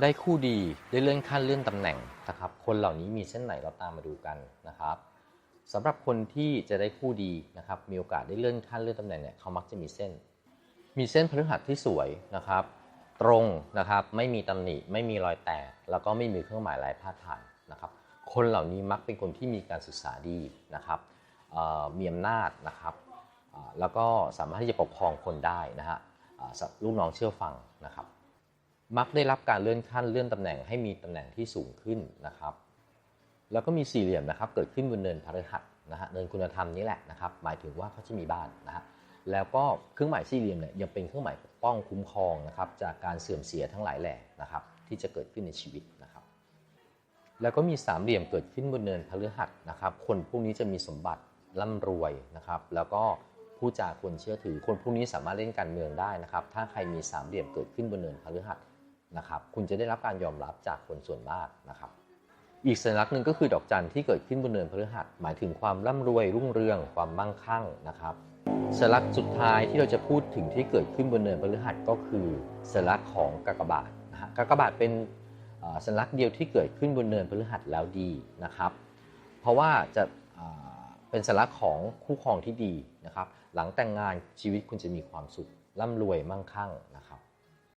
ได้คู่ดีได้เลื่อนขั้นเลื่อนตำแหน่งนะครับ คนเหล่านี้มีเส้นไหนเราตามมาดูกันนะครับสำหรับคนที่จะได้คู่ดีนะครับ มีโอกาสได้เลื่อนขั้นเลื่อนตำแหน่งเนี่ยเขามักจะมีเส้น มีเส้นพฤหัสที่สวยนะครับ ตรงนะครับไม่มีตำหนิไม่มีรอยแตก แล้วก็ไม่มีเครื่องหมายลายพาดผ่านนะครับ คนเหล่านี้มักเป็นคนที่มีการศึกษาดีนะครับมีอำนาจนะครับแล้วก็สามารถที่จะปกครองคนได้นะฮะลูกน้องเชื่อฟังนะครับ มักได้รับการเลื่อนขั้นเลื่อนตำแหน่งให้มีตำแหน่งที่สูงขึ้นนะครับ แล้วก็มีสี่เหลี่ยมนะครับ เกิดขึ้นบนเนินพฤหัสนะฮะเนินคุณธรรมนี่แหละนะครับ หมายถึงว่าเขาจะมีบ้านนะฮะแล้วก็เครื่องหมายสี่เหลี่ยมเนี่ยยังเป็นเครื่องหมายปกป้องคุ้มครองนะครับ จากการเสื่อมเสียทั้งหลายแหล่นะครับ ที่จะเกิดขึ้นในชีวิตนะครับ แล้วก็มีสามเหลี่ยมเกิดขึ้นบนเนินพฤหัสนะครับ คนพวกนี้จะมีสมบัติร่ำรวยนะครับ แล้วก็ผู้จาควรเชื่อถือ คนพวกนี้สามารถเล่นการเมืองได้นะครับ ถ้าใครมีสามเหลี่ยมเกิดขึ้นบนเนินพฤหัส นะครับคุณจะได้รับการยอมรับจากคนส่วนมากนะครับ อีกสัญลักษณ์หนึ่งก็คือดอกจันทร์ที่เกิดขึ้นบนเนินพฤหัสหมายถึงความร่ำรวยรุ่งเรืองความมั่งคั่งนะครับสัญลักษณ์สุดท้ายที่เราจะพูดถึงที่เกิดขึ้นบนเนินพฤหัสก็คือสัญลักษณ์ของกากบาทนะฮะกากบาทเป็นสัญลักษณ์เดียวที่เกิดขึ้นบนเนินพฤหัสแล้วดีนะครับ เพราะว่าจะเป็นสัญลักษณ์ของคู่ครองที่ดีนะครับ หลังแต่งงานชีวิตคุณจะมีความสุขร่ำรวยมั่งคั่งนะครับ